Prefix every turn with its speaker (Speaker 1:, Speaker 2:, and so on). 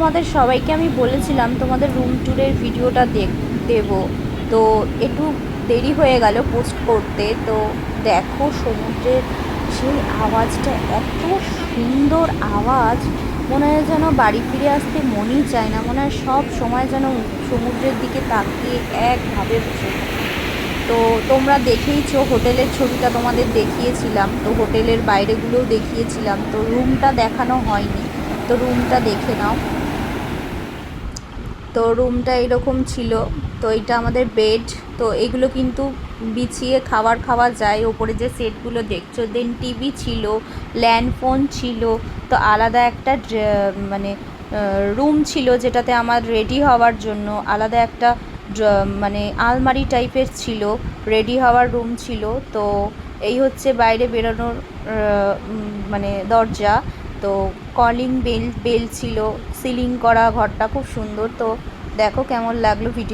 Speaker 1: তোমাদের সবাইকে আমি বলেছিলাম তোমাদের রুম ট্যুরের ভিডিওটা দেখ দেবো। তো একটু দেরি হয়ে গেল পোস্ট করতে। তো দেখো সমুদ্রের সেই আওয়াজটা, এত সুন্দর আওয়াজ। মনে হয় যেন বাড়ি ফিরে আসতে মনই চায় না। মনে হয় সব সময় যেন সমুদ্রের দিকে তাকিয়ে একভাবে বসে তো তোমরা দেখেইছো হোটেলের ছবিটা তোমাদের দেখিয়েছিলাম। তো হোটেলের বাইরেগুলোও দেখিয়েছিলাম। তো রুমটা দেখানো হয়নি। তো রুমটা দেখে নাও। তো রুমটা এরকম ছিল, তো এটা আমাদের বেড তো এগুলো কিন্তু বিছিয়ে খাবার খাওয়া যায়। ওপরে যে সেটগুলো দেখছ দেন টিভি ছিল ল্যান্ড ফোন ছিল, তো আলাদা একটা মানে রুম ছিল যেটাতে আমার রেডি হওয়ার জন্য। আলাদা একটা মানে আলমারি টাইপের ছিল রেডি হওয়ার রুম ছিল। তো এই হচ্ছে বাইরে বেরোনোর মানে দরজা। তো কলিং বেল বেল ছিল সিলিং করা ঘরটা খুব সুন্দর। তো দেখো কেমন লাগল ভিডিও